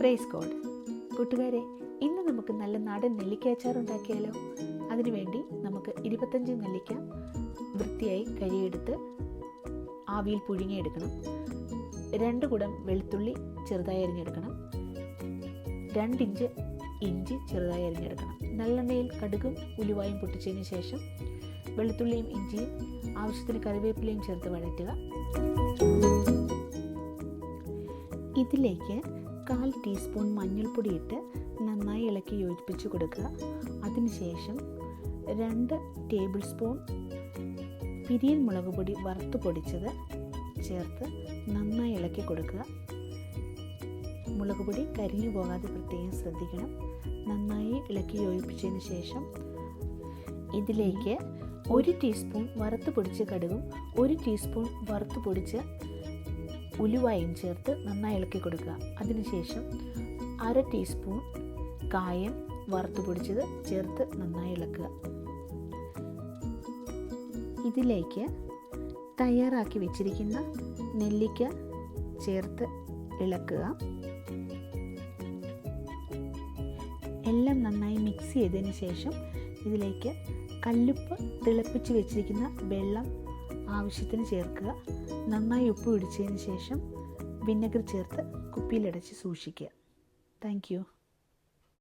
Praise God കൂട്ടുകാരെ ഇന്ന് നമുക്ക് നല്ല നാടൻ നെല്ലിക്ക അച്ചാർ ഉണ്ടാക്കിയാലോ അതിനുവേണ്ടി നമുക്ക് ഇരുപത്തഞ്ച് നെല്ലിക്ക വൃത്തിയായി കഴിയെടുത്ത് ആവിയിൽ പുഴുങ്ങിയെടുക്കണം. രണ്ട് കുടം വെളുത്തുള്ളി ചെറുതായി അരിഞ്ഞെടുക്കണം. രണ്ടിഞ്ച് ഇഞ്ചി ചെറുതായി അരിഞ്ഞെടുക്കണം. നല്ലെണ്ണയിൽ കടുകും ഉലുവായും പൊട്ടിച്ചതിന് ശേഷം വെളുത്തുള്ളിയും ഇഞ്ചിയും ആവശ്യത്തിന് കറിവേപ്പിലയും ചേർത്ത് വഴറ്റുക. ഇതിലേക്ക് കാൽ ടീസ്പൂൺ മഞ്ഞൾപ്പൊടി ഇട്ട് നന്നായി ഇളക്കി യോജിപ്പിച്ച് കൊടുക്കുക. അതിനുശേഷം രണ്ട് ടേബിൾ സ്പൂൺ പിരിയൻ മുളക് പൊടി വറുത്ത് പൊടിച്ചത് ചേർത്ത് നന്നായി ഇളക്കി കൊടുക്കുക. മുളക് പൊടി കരിഞ്ഞു പോകാതെ പ്രത്യേകം ശ്രദ്ധിക്കണം. നന്നായി ഇളക്കി യോജിപ്പിച്ചതിന് ശേഷം ഇതിലേക്ക് ഒരു ടീസ്പൂൺ വറുത്ത് പൊടിച്ച കടുകും ഒരു ടീസ്പൂൺ വറുത്ത് പൊടിച്ച ഉലുവായും ചേർത്ത് നന്നായി ഇളക്കി കൊടുക്കുക. അതിനുശേഷം അര ടീസ്പൂൺ കായം വറുത്ത് പൊടിച്ചത് ചേർത്ത് നന്നായി ഇളക്കുക. ഇതിലേക്ക് തയ്യാറാക്കി വെച്ചിരിക്കുന്ന നെല്ലിക്ക ചേർത്ത് ഇളക്കുക. എല്ലാം നന്നായി മിക്സ് ചെയ്തതിന് ശേഷം ഇതിലേക്ക് കല്ലുപ്പ് തിളപ്പിച്ച് വെച്ചിരിക്കുന്ന വെള്ളം ആവശ്യത്തിന് ചേർക്കുക. നന്നായി ഉപ്പ് പിടിച്ചതിന് ശേഷം വിനെഗർ ചേർത്ത് കുപ്പിയിലടച്ച് സൂക്ഷിക്കുക. താങ്ക്